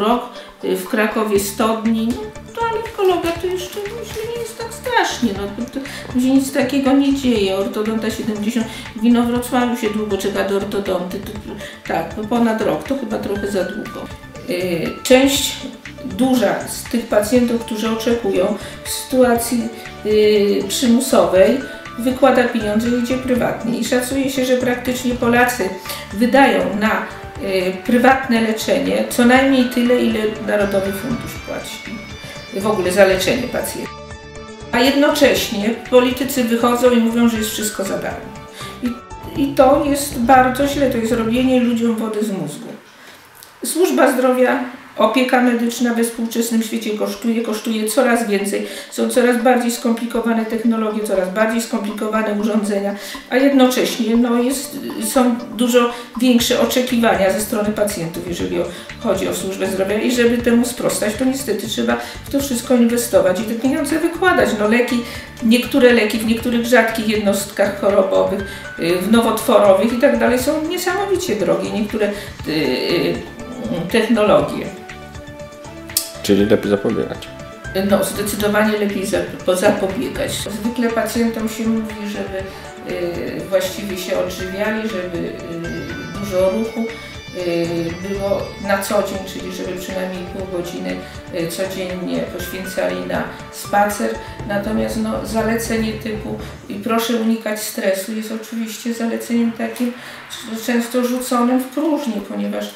urok, y, w Krakowie 100 dni, no to alergologa to jeszcze myślę nie jest tak strasznie, no to, to się nic takiego nie dzieje, ortodonta 70, w Inowrocławiu się długo czeka do ortodonty, to, tak, no ponad rok, to chyba trochę za długo. Y, Część duża z tych pacjentów, którzy oczekują w sytuacji y, przymusowej, wykłada pieniądze i idzie prywatnie. I szacuje się, że praktycznie Polacy wydają na prywatne leczenie co najmniej tyle, ile Narodowy Fundusz płaci w ogóle za leczenie pacjentów. A jednocześnie politycy wychodzą i mówią, że jest wszystko za darmo. I, I to jest bardzo źle, to jest robienie ludziom wody z mózgu. Służba zdrowia, opieka medyczna we współczesnym świecie kosztuje, kosztuje coraz więcej. Są coraz bardziej skomplikowane technologie, coraz bardziej skomplikowane urządzenia, a jednocześnie no, jest, są dużo większe oczekiwania ze strony pacjentów, jeżeli o, chodzi o służbę zdrowia i żeby temu sprostać, to niestety trzeba w to wszystko inwestować i te pieniądze wykładać. No, leki, niektóre leki w niektórych rzadkich jednostkach chorobowych, y, w nowotworowych i tak dalej są niesamowicie drogie. Niektóre y, technologie. Czyli lepiej zapobiegać. No, zdecydowanie lepiej za- zapobiegać. Zwykle pacjentom się mówi, żeby y, właściwie się odżywiali, żeby y, dużo ruchu y, było na co dzień, czyli żeby przynajmniej pół godziny codziennie poświęcali na spacer. Natomiast no, zalecenie typu i proszę unikać stresu jest oczywiście zaleceniem takim często rzuconym w próżnię, ponieważ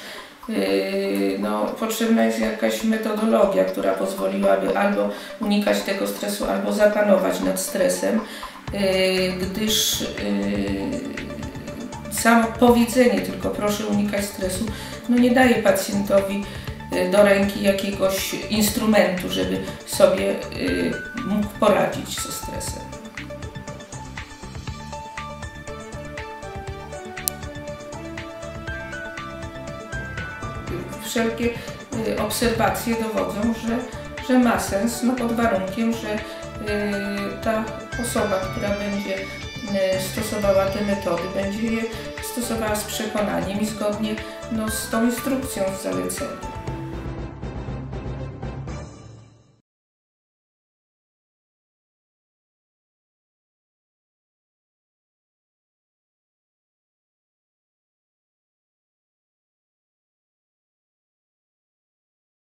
no, potrzebna jest jakaś metodologia, która pozwoliłaby albo unikać tego stresu, albo zapanować nad stresem, yy, gdyż yy, samo powiedzenie tylko proszę unikać stresu, no nie daje pacjentowi do ręki jakiegoś instrumentu, żeby sobie mógł poradzić ze stresem. Wszelkie y, obserwacje dowodzą, że, że ma sens, no pod warunkiem, że y, ta osoba, która będzie y, stosowała te metody, będzie je stosowała z przekonaniem i zgodnie no, z tą instrukcją z zaleceniem.